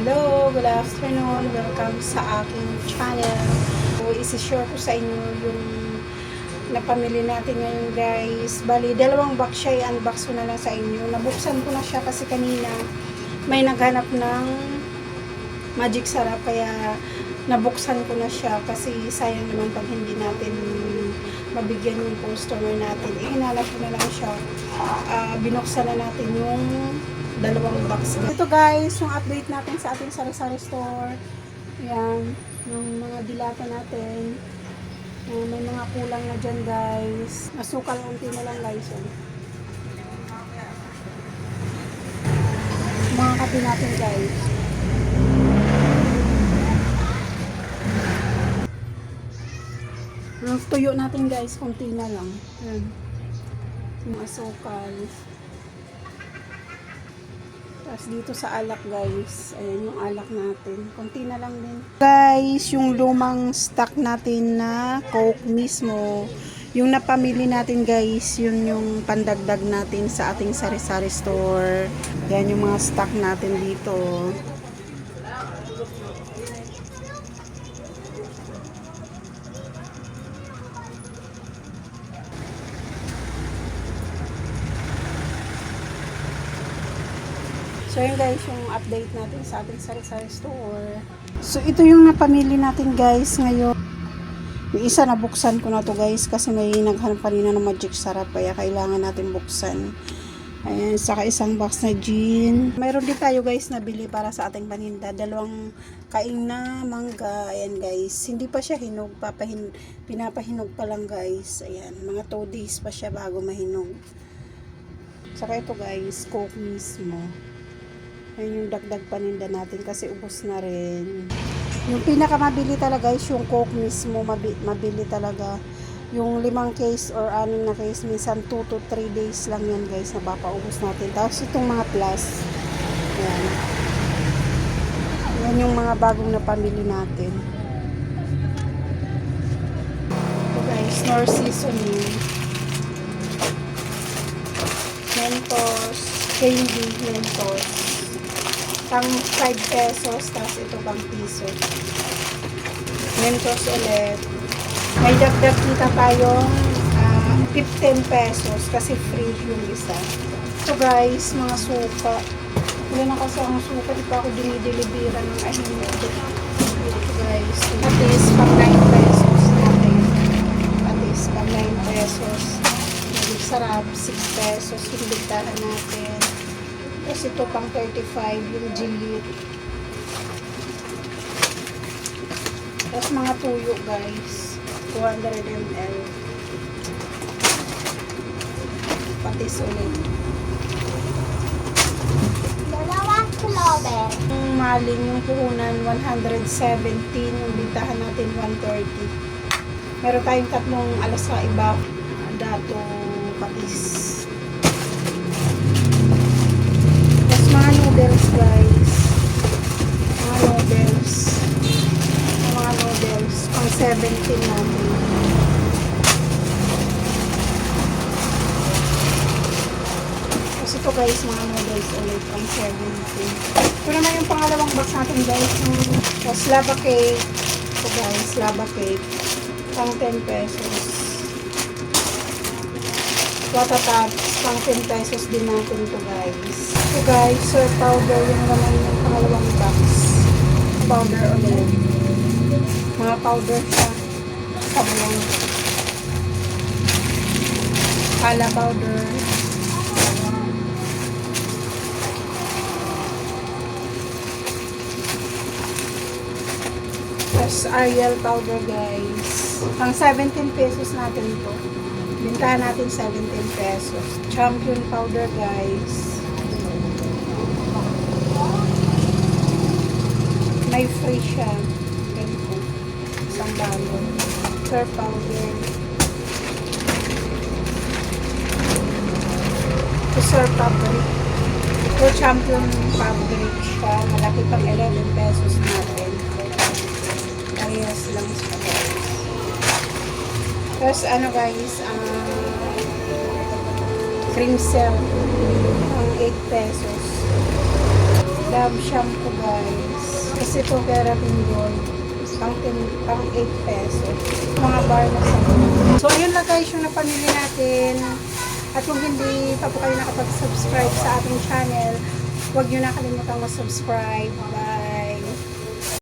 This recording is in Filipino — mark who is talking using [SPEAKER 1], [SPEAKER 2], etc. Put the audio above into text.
[SPEAKER 1] Hello, good afternoon. Welcome sa aking channel. So, isi-share ko sa inyo yung napamili natin ngayon guys. Bali, dalawang box siya. I-unbox ko na lang sa inyo. Nabuksan ko na siya kasi kanina may naghanap ng magic sarap. Kaya nabuksan ko na siya kasi sayang naman pag hindi natin mabigyan yung customer natin. Eh, hinanap ko na lang siya. Ah, binuksan na natin yung dalawang box. Ito guys, yung update natin sa ating sari-sari store. Yan, yung mga dilata natin. Yan, may mga kulang na dyan guys. Nasukal unti na lang guys. Oh. Mga kape natin guys. Yung tuyo natin guys, konti na lang. Yan. Yung asukal. Tapos dito sa alak guys, ayan yung alak natin. Konti na lang din. Guys, yung lumang stock natin na Coke mismo, yung napamili natin guys, yun yung pandagdag natin sa ating sari-sari store. Yan yung mga stock natin dito. So yun guys, yung update natin sa ating sari-sari store. So ito yung napamili natin guys ngayon. Yung isa nabuksan ko na to guys kasi may naghanap kanina ng magic sarap kaya kailangan natin buksan. Ayan, saka isang box na gin. Mayroon din tayo guys nabili para sa ating paninda. Dalawang kaing na mangga. Ayan guys. Hindi pa siya hinog. Papahin, pinapahinog pa lang guys. Ayan, mga 2 days pa siya bago mahinog. Saka ito guys, coke mismo. Ayan yung dagdag paninda natin kasi ubos na rin. Yung pinakamabili talaga is yung coke mismo. Mabi, mabili talaga. Yung limang case or anim na case, minsan 2 to 3 days lang yan guys na papaubos natin. Tapos itong mga plus, yan. Yan yung mga bagong napamili natin. Ito guys, nor seasoning. Mentos, candy, Mentos. Pang 5 pesos, tapos ito pang piso. Mentos ulit. May dagdag kita tayong ah, 15 pesos kasi free yung isa. So guys, mga suka. Wala na kasi ang suka, di pa ako dinideliveran ng ahimik. Ito guys, patis pang 9 pesos natin. Patis pang 9 pesos. Sarap, 6 pesos yung bigtahan natin. Tapos ito pang 35 yung gilit. Tapos mga tuyo guys. 200 ml. Patis ulit.
[SPEAKER 2] Dalawang clover.
[SPEAKER 1] Yung maling yung puhunan 117. Yung bintahan natin 130. Meron tayong tatlong alas sa iba. Dato patis. Noodles guys. Mga noodles. Mga noodles. Pang 17 natin. Tapos ito guys, mga noodles ulit. Pang 17. Ito naman yung pangalawang box natin guys. Yung tapos lava cake. Ito guys, lava cake. Pang 10 pesos. Watataps, pang 10 pesos din natin to guys. So guys, soy powder yung naman yung pangalawang box. Powder ulit. Mga powder siya. Sabon. Kala powder. Tapos Ariel powder guys. Pang 17 pesos natin ito. Bintahan natin 17 pesos. Champion powder guys. May free siya. Ganito. Isang balon. Sir powder. Ito sir fabric. Ito champion fabric siya. Malaki pang 11 pesos natin. Parehas lang siya. Tapos ano guys, ah cream cell. Ang 8 pesos. Dove shampoo guys. Kasi ito keratin gold. Pang, 10 pang 8 pesos. Mga bar na sa So ayun lang guys yung napamili natin. At kung hindi pa po kayo nakapag-subscribe sa ating channel, huwag nyo na kalimutang mag-subscribe. Bye!